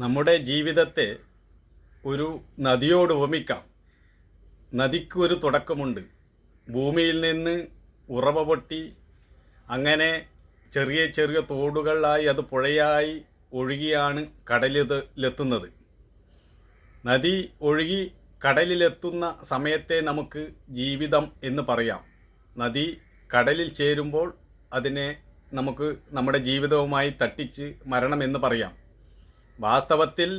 നമ്മുടെ ജീവിതത്തെ ഒരു നദിയോട് ഉപമിക്കാം നദിക്ക് ഒരു തുടക്കമുണ്ട്. ഭൂമിയിൽ നിന്ന് ഉറവ പൊട്ടി അങ്ങനെ ചെറിയ ചെറിയ തോടുകളായി അത് പുഴയായി ഒഴുകിയാണ് കടലിലെത്തുന്നത്. നദി ഒഴുകി കടലിലെത്തുന്ന സമയത്തെ നമുക്ക് ജീവിതം എന്ന് പറയാം. നദി കടലിൽ ചേരുമ്പോൾ അതിനെ നമുക്ക് നമ്മുടെ ജീവിതവുമായി തട്ടിച്ച് മരണമെന്ന് പറയാം. വാസ്തവത്തിൽ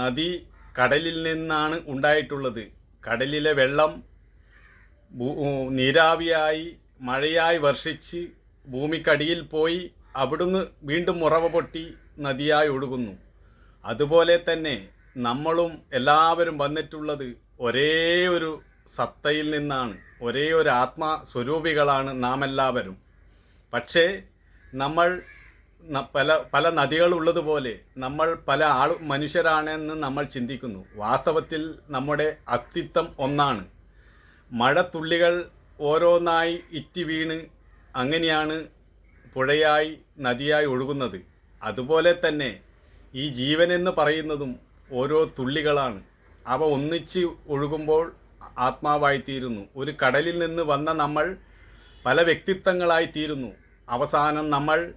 നദി കടലിൽ നിന്നാണ് ഉണ്ടായിട്ടുള്ളത്. കടലിലെ വെള്ളം നീരാവിയായി മഴയായി വർഷിച്ച് ഭൂമിക്കടിയിൽ പോയി അവിടുന്ന് വീണ്ടും മുറവ പൊട്ടി നദിയായി ഒഴുകുന്നു. അതുപോലെ തന്നെ നമ്മളും എല്ലാവരും വന്നിട്ടുള്ളത് ഒരേ ഒരു സത്തയിൽ നിന്നാണ്. ഒരേ ഒരു ആത്മാ സ്വരൂപികളാണ് നാം എല്ലാവരും പക്ഷേ നമ്മൾ പല പല നദികളുള്ളതുപോലെ നമ്മൾ പല ആൾ മനുഷ്യരാണെന്ന് നമ്മൾ ചിന്തിക്കുന്നു. വാസ്തവത്തിൽ നമ്മുടെ അസ്തിത്വം ഒന്നാണ്. മഴത്തുള്ളികൾ ഓരോന്നായി ഇറ്റി വീണ് അങ്ങനെയാണ് പുഴയായി നദിയായി ഒഴുകുന്നത്. അതുപോലെ തന്നെ ഈ ജീവൻ എന്ന് പറയുന്നതും ഓരോ തുള്ളികളാണ്. അവ ഒന്നിച്ച് ഒഴുകുമ്പോൾ ആത്മാവായിത്തീരുന്നു. ഒരു കടലിൽ നിന്ന് വന്ന നമ്മൾ പല വ്യക്തിത്വങ്ങളായി തീരുന്നു അവസാനം നമ്മൾ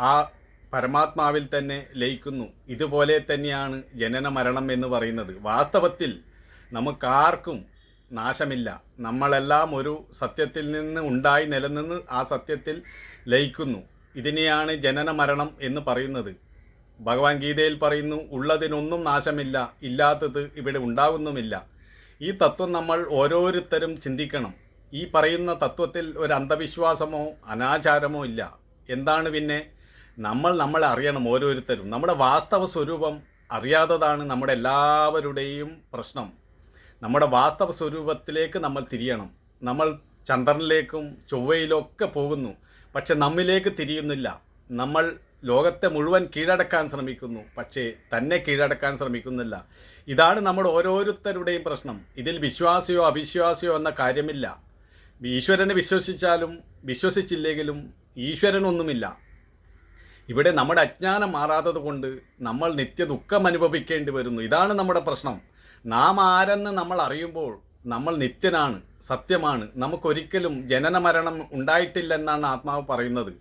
ആ പരമാത്മാവിൽ തന്നെ ലയിക്കുന്നു. ഇതുപോലെ തന്നെയാണ് ജനന മരണം എന്ന് പറയുന്നത്. വാസ്തവത്തിൽ നമുക്കാർക്കും നാശമില്ല. നമ്മളെല്ലാം ഒരു സത്യത്തിൽ നിന്ന് ഉണ്ടായി നിലനിന്ന് ആ സത്യത്തിൽ ലയിക്കുന്നു. ഇതിനെയാണ് ജനന മരണം എന്ന് പറയുന്നത്. ഭഗവാൻ ഗീതയിൽ പറയുന്നു ഉള്ളതിനൊന്നും നാശമില്ല ഇല്ലാത്തത് ഇവിടെ ഉണ്ടാകുന്നുമില്ല. ഈ തത്വം നമ്മൾ ഓരോരുത്തരും ചിന്തിക്കണം. ഈ പറയുന്ന തത്വത്തിൽ ഒരു അന്ധവിശ്വാസമോ അനാചാരമോ ഇല്ല. എന്താണ് പിന്നെ? നമ്മൾ നമ്മളെ അറിയണം ഓരോരുത്തരും. നമ്മുടെ വാസ്തവ സ്വരൂപം അറിയാത്തതാണ് നമ്മുടെ എല്ലാവരുടെയും പ്രശ്നം. നമ്മുടെ വാസ്തവ സ്വരൂപത്തിലേക്ക് നമ്മൾ തിരിയണം. നമ്മൾ ചന്ദ്രനിലേക്കും ചൊവ്വയിലൊക്കെ പോകുന്നു. പക്ഷെ നമ്മിലേക്ക് തിരിയുന്നില്ല. നമ്മൾ ലോകത്തെ മുഴുവൻ കീഴടക്കാൻ ശ്രമിക്കുന്നു. പക്ഷേ തന്നെ കീഴടക്കാൻ ശ്രമിക്കുന്നില്ല. ഇതാണ് നമ്മുടെ ഓരോരുത്തരുടെയും പ്രശ്നം. ഇതിൽ വിശ്വാസിയോ അവിശ്വാസിയോ എന്ന കാര്യമില്ല. ഈശ്വരനെ വിശ്വസിച്ചാലും വിശ്വസിച്ചില്ലെങ്കിലും ഈശ്വരനൊന്നുമില്ല. ഇവിടെ നമ്മുടെ അജ്ഞാനം മാറാത്തത് കൊണ്ട് നമ്മൾ നിത്യ ദുഃഖം അനുഭവിക്കേണ്ടി വരുന്നു. ഇതാണ് നമ്മുടെ പ്രശ്നം. നാം ആരെന്ന് നമ്മൾ അറിയുമ്പോൾ നമ്മൾ നിത്യനാണ് സത്യമാണ്. നമുക്കൊരിക്കലും ജനന മരണം ഉണ്ടായിട്ടില്ലെന്നാണ് ആത്മാവ് പറയുന്നത്.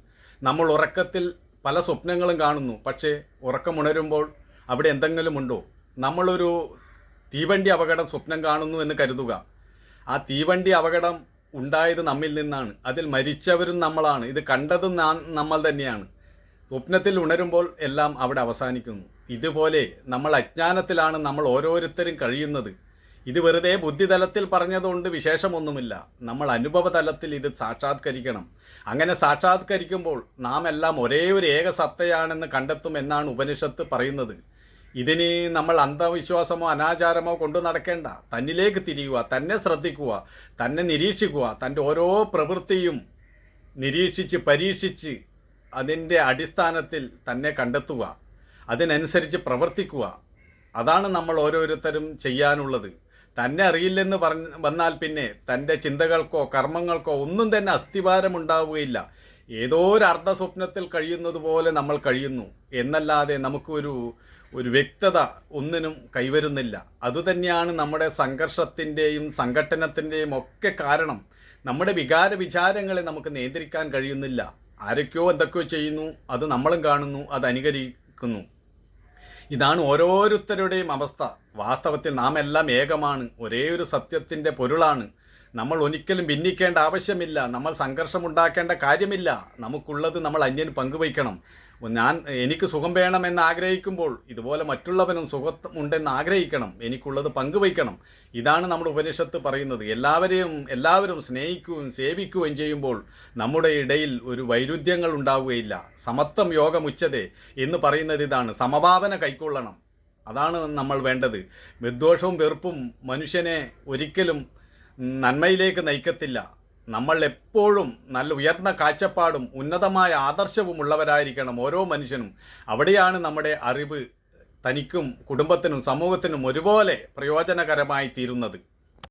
നമ്മൾ ഉറക്കത്തിൽ പല സ്വപ്നങ്ങളും കാണുന്നു. പക്ഷേ ഉറക്കമുണരുമ്പോൾ അവിടെ എന്തെങ്കിലും ഉണ്ടോ? നമ്മളൊരു തീവണ്ടി അപകടം സ്വപ്നം കാണുന്നു എന്ന് കരുതുക. ആ തീവണ്ടി അപകടം ഉണ്ടായത് നമ്മിൽ നിന്നാണ്. അതിൽ മരിച്ചവരും നമ്മളാണ്. ഇത് കണ്ടതും നമ്മൾ തന്നെയാണ്. സ്വപ്നത്തിൽ ഉണരുമ്പോൾ എല്ലാം അവിടെ അവസാനിക്കുന്നു. ഇതുപോലെ നമ്മൾ അജ്ഞാനത്തിലാണ് നമ്മൾ ഓരോരുത്തരും കഴിയുന്നത്. ഇത് വെറുതെ ബുദ്ധിതലത്തിൽ പറഞ്ഞതുകൊണ്ട് വിശേഷമൊന്നുമില്ല. നമ്മൾ അനുഭവ തലത്തിൽ ഇത് സാക്ഷാത്കരിക്കണം. അങ്ങനെ സാക്ഷാത്കരിക്കുമ്പോൾ നാം എല്ലാം ഒരേ ഒരു ഏകസത്തയാണെന്ന് കണ്ടെത്തും എന്നാണ് ഉപനിഷത്ത് പറയുന്നത്. ഇതിന് നമ്മൾ അന്ധവിശ്വാസമോ അനാചാരമോ കൊണ്ടു നടക്കേണ്ട. തന്നിലേക്ക് തിരിയുക തന്നെ ശ്രദ്ധിക്കുക തന്നെ നിരീക്ഷിക്കുക തന്റെ ഓരോ പ്രവൃത്തിയും നിരീക്ഷിച്ച് പരീക്ഷിച്ച് അതിന്റെ അടിസ്ഥാനത്തിൽ തന്നെ കണ്ടെത്തുക അതിനനുസരിച്ച് പ്രവർത്തിക്കുക. അതാണ് നമ്മൾ ഓരോരുത്തരും ചെയ്യാനുള്ളത്. തന്നെ അറിയില്ലെന്ന് പറഞ്ഞ് വന്നാൽ പിന്നെ തന്റെ ചിന്തകൾക്കോ കർമ്മങ്ങൾക്കോ ഒന്നും തന്നെ അസ്ഥിഭാരമുണ്ടാവുകയില്ല ഏതോ ഒരു അർദ്ധസ്വപ്നത്തിൽ കഴിയുന്നത് പോലെ നമ്മൾ കഴിയുന്നു എന്നല്ലാതെ നമുക്കൊരു ഒരു വ്യക്തത ഒന്നിനും കൈവരുന്നില്ല. അതുതന്നെയാണ് നമ്മുടെ സംഘർഷത്തിന്റെയും സംഘട്ടനത്തിന്റെയും ഒക്കെ കാരണം. നമ്മുടെ വികാര വിചാരങ്ങളെ നമുക്ക് നിയന്ത്രിക്കാൻ കഴിയുന്നില്ല. ആരൊക്കെയോ എന്തൊക്കെയോ ചെയ്യുന്നു അത് നമ്മളും കാണുന്നു അത് അനുകരിക്കുന്നു. ഇതാണ് ഓരോരുത്തരുടെയും അവസ്ഥ. വാസ്തവത്തിൽ നാം എല്ലാം ഏകമാണ്. ഒരേ ഒരു സത്യത്തിന്റെ പൊരുളാണ്. നമ്മൾ ഒരിക്കലും ഭിന്നിക്കേണ്ട ആവശ്യമില്ല. നമ്മൾ സംഘർഷമുണ്ടാക്കേണ്ട കാര്യമില്ല. നമുക്കുള്ളത് നമ്മൾ അന്യന് പങ്കുവയ്ക്കണം. ഞാൻ എനിക്ക് സുഖം വേണമെന്ന് ആഗ്രഹിക്കുമ്പോൾ ഇതുപോലെ മറ്റുള്ളവനും സുഖം ഉണ്ടെന്ന് ആഗ്രഹിക്കണം. എനിക്കുള്ളത് പങ്കുവയ്ക്കണം. ഇതാണ് നമ്മുടെ ഉപനിഷത്ത് പറയുന്നത്. എല്ലാവരെയും എല്ലാവരും സ്നേഹിക്കുകയും സേവിക്കുകയും ചെയ്യുമ്പോൾ നമ്മുടെ ഇടയിൽ ഒരു വൈരുദ്ധ്യങ്ങൾ ഉണ്ടാവുകയില്ല. സമത്വം യോഗമുച്ചതേ എന്ന് പറയുന്നത് ഇതാണ്. സമഭാവന കൈക്കൊള്ളണം. അതാണ് നമ്മൾ വേണ്ടത്. വിദ്വേഷവും വെറുപ്പും മനുഷ്യനെ ഒരിക്കലും നന്മയിലേക്ക് നയിക്കത്തില്ല. നമ്മൾ എപ്പോഴും നല്ല ഉയർന്ന കാഴ്ചപ്പാടും ഉന്നതമായ ആദർശവും ഉള്ളവരായിരിക്കണം ഓരോ മനുഷ്യനും. അവിടെയാണ് നമ്മുടെ അറിവ് തനിക്കും കുടുംബത്തിനും സമൂഹത്തിനും ഒരുപോലെ പ്രയോജനകരമായി തീരുന്നത്.